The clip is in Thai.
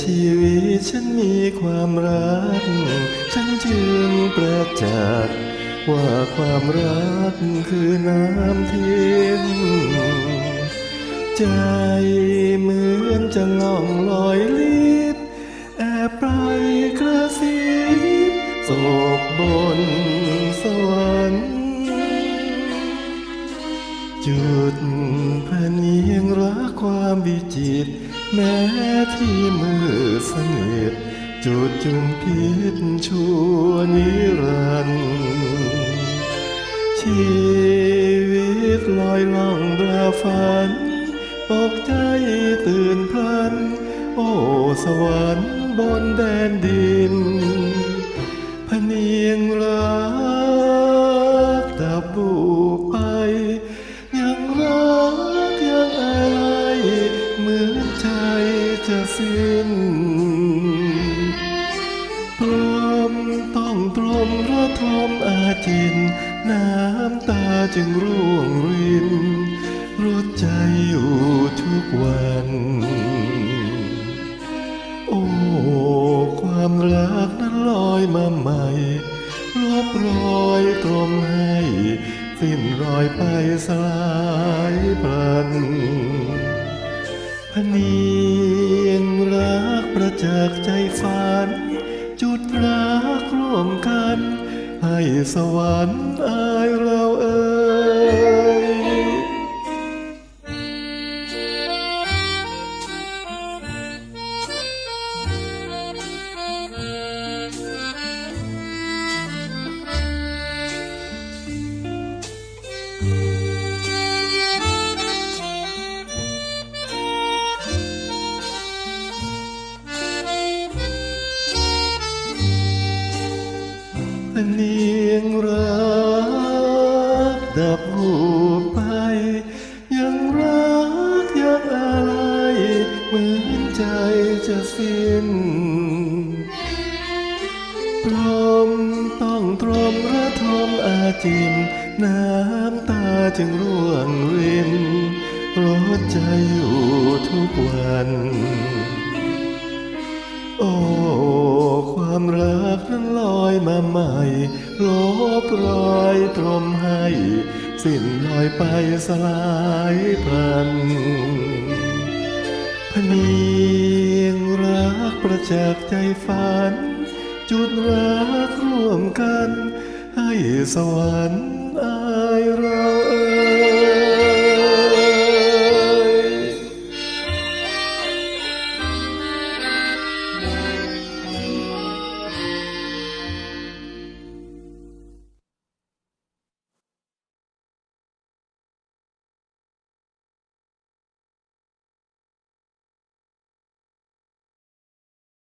ชีวิตฉันมีความรัก ฉันจึงประจักษ์ว่าความรักคือน้ำทิพย์ใจเหมือนจะล่องลอยลิบแอบไปกระซิบโศกบนสวรรค์จุดพะเนียงรักความวิจิตร แม้ที่มืดสนิทจุดจุมพิษชั่วนิรันดร์ชีวิตลอยล่องดราฝันตกใจตื่นพลัน โอ้สวรรค์บนแดนดินพเนียงรักดับบู สิ้นพรมต้องตรมระทมอาจิน น้ำตาจึงร่วงรินรดใจอยู่ทุกวัน โอ้ ความรักนั้นลอยมาใหม่ลบรอยตรมให้สิ้นรอยไปสลายพลันพเนียงรัก ประจักษ์ใจฝัน จุดรักร่วมกัน ให้สวรรค์อายเราเอ่ย เนียงรักดับหูไป ยังรักยังอะไรเหมือนใจจะสิ้นพรมต้องตรมระทมอาจิน น้ำตาจึงร่วงรินรดใจอยู่ทุกวัน โอ้ ความรักนั้นลอยมาใหม่ลบรอยตรมให้ สิ้นลอยไปสลายพลันพเนียงรักประจักษ์ใจฝัน จุดรักร่วมกัน ให้สวรรค์